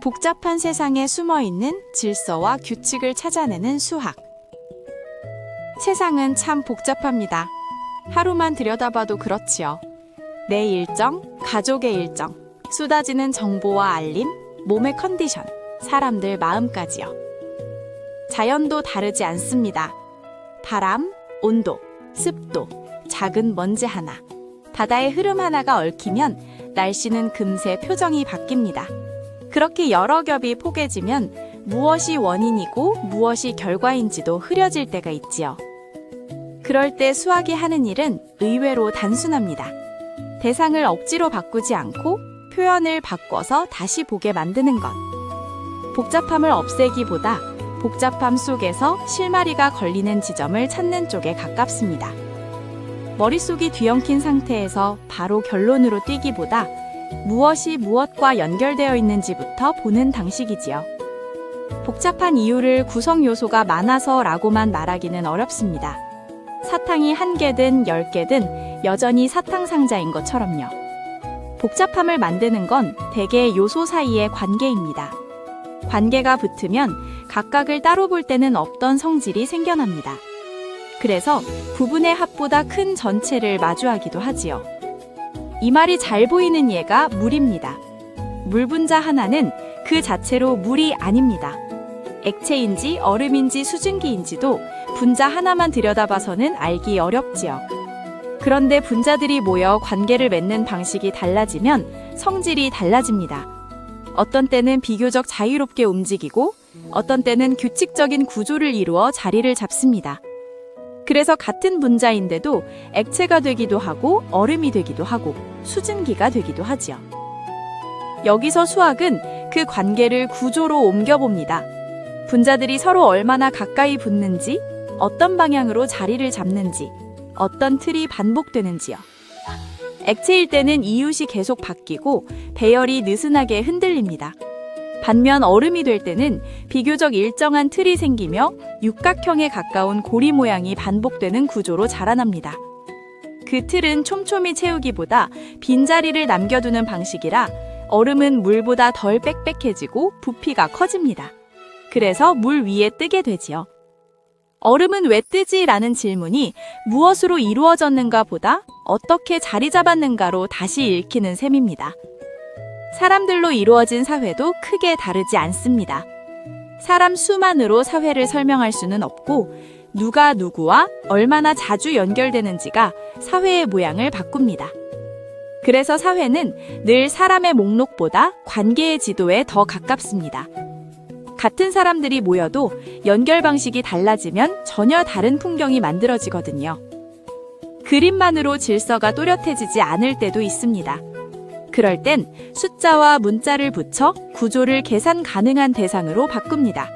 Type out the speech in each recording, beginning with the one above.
복잡한 세상에 숨어 있는 질서와 규칙을 찾아내는 수학. 세상은 참 복잡합니다. 하루만 들여다봐도 그렇지요. 내 일정, 가족의 일정, 쏟아지는 정보와 알림, 몸의 컨디션, 사람들 마음까지요. 자연도 다르지 않습니다. 바람, 온도, 습도, 작은 먼지 하나, 바다의 흐름 하나가 얽히면 날씨는 금세 표정이 바뀝니다. 그렇게 여러 겹이 포개지면 무엇이 원인이고 무엇이 결과인지도 흐려질 때가 있지요. 그럴 때 수학이 하는 일은 의외로 단순합니다. 대상을 억지로 바꾸지 않고 표현을 바꿔서 다시 보게 만드는 것. 복잡함을 없애기보다 복잡함 속에서 실마리가 걸리는 지점을 찾는 쪽에 가깝습니다. 머릿속이 뒤엉킨 상태에서 바로 결론으로 뛰기보다 무엇이 무엇과 연결되어 있는지부터 보는 방식이지요. 복잡한 이유를 구성 요소가 많아서 라고만 말하기는 어렵습니다. 사탕이 한 개든 열 개든 여전히 사탕 상자인 것처럼요. 복잡함을 만드는 건 대개 요소 사이의 관계입니다. 관계가 붙으면 각각을 따로 볼 때는 없던 성질이 생겨납니다. 그래서 부분의 합보다 큰 전체를 마주하기도 하지요. 이 말이 잘 보이는 예가 물입니다. 물 분자 하나는 그 자체로 물이 아닙니다. 액체인지 얼음인지 수증기인지도 분자 하나만 들여다봐서는 알기 어렵지요. 그런데 분자들이 모여 관계를 맺는 방식이 달라지면 성질이 달라집니다. 어떤 때는 비교적 자유롭게 움직이고 어떤 때는 규칙적인 구조를 이루어 자리를 잡습니다. 그래서 같은 분자인데도 액체가 되기도 하고 얼음이 되기도 하고 수증기가 되기도 하지요. 여기서 수학은 그 관계를 구조로 옮겨봅니다. 분자들이 서로 얼마나 가까이 붙는지, 어떤 방향으로 자리를 잡는지, 어떤 틀이 반복되는지요. 액체일 때는 이웃이 계속 바뀌고 배열이 느슨하게 흔들립니다. 반면 얼음이 될 때는 비교적 일정한 틀이 생기며 육각형에 가까운 고리 모양이 반복되는 구조로 자라납니다. 그 틀은 촘촘히 채우기보다 빈자리를 남겨두는 방식이라 얼음은 물보다 덜 빽빽해지고 부피가 커집니다. 그래서 물 위에 뜨게 되지요. 얼음은 왜 뜨지? 라는 질문이 무엇으로 이루어졌는가 보다 어떻게 자리 잡았는가로 다시 읽히는 셈입니다. 사람들로 이루어진 사회도 크게 다르지 않습니다. 사람 수만으로 사회를 설명할 수는 없고 누가 누구와 얼마나 자주 연결되는지가 사회의 모양을 바꿉니다. 그래서 사회는 늘 사람의 목록보다 관계의 지도에 더 가깝습니다. 같은 사람들이 모여도 연결 방식이 달라지면 전혀 다른 풍경이 만들어지거든요. 그림만으로 질서가 또렷해지지 않을 때도 있습니다. 그럴 땐 숫자와 문자를 붙여 구조를 계산 가능한 대상으로 바꿉니다.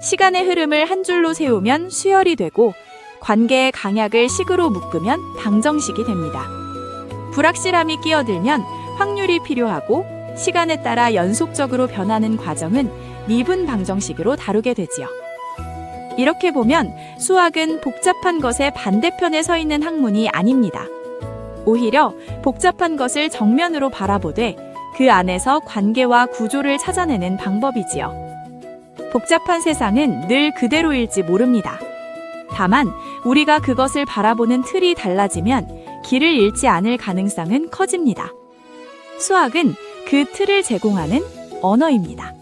시간의 흐름을 한 줄로 세우면 수열이 되고 관계의 강약을 식으로 묶으면 방정식이 됩니다. 불확실함이 끼어들면 확률이 필요하고 시간에 따라 연속적으로 변하는 과정은 미분 방정식으로 다루게 되지요. 이렇게 보면 수학은 복잡한 것의 반대편에 서 있는 학문이 아닙니다. 오히려 복잡한 것을 정면으로 바라보되 그 안에서 관계와 구조를 찾아내는 방법이지요. 복잡한 세상은 늘 그대로일지 모릅니다. 다만 우리가 그것을 바라보는 틀이 달라지면 길을 잃지 않을 가능성은 커집니다. 수학은 그 틀을 제공하는 언어입니다.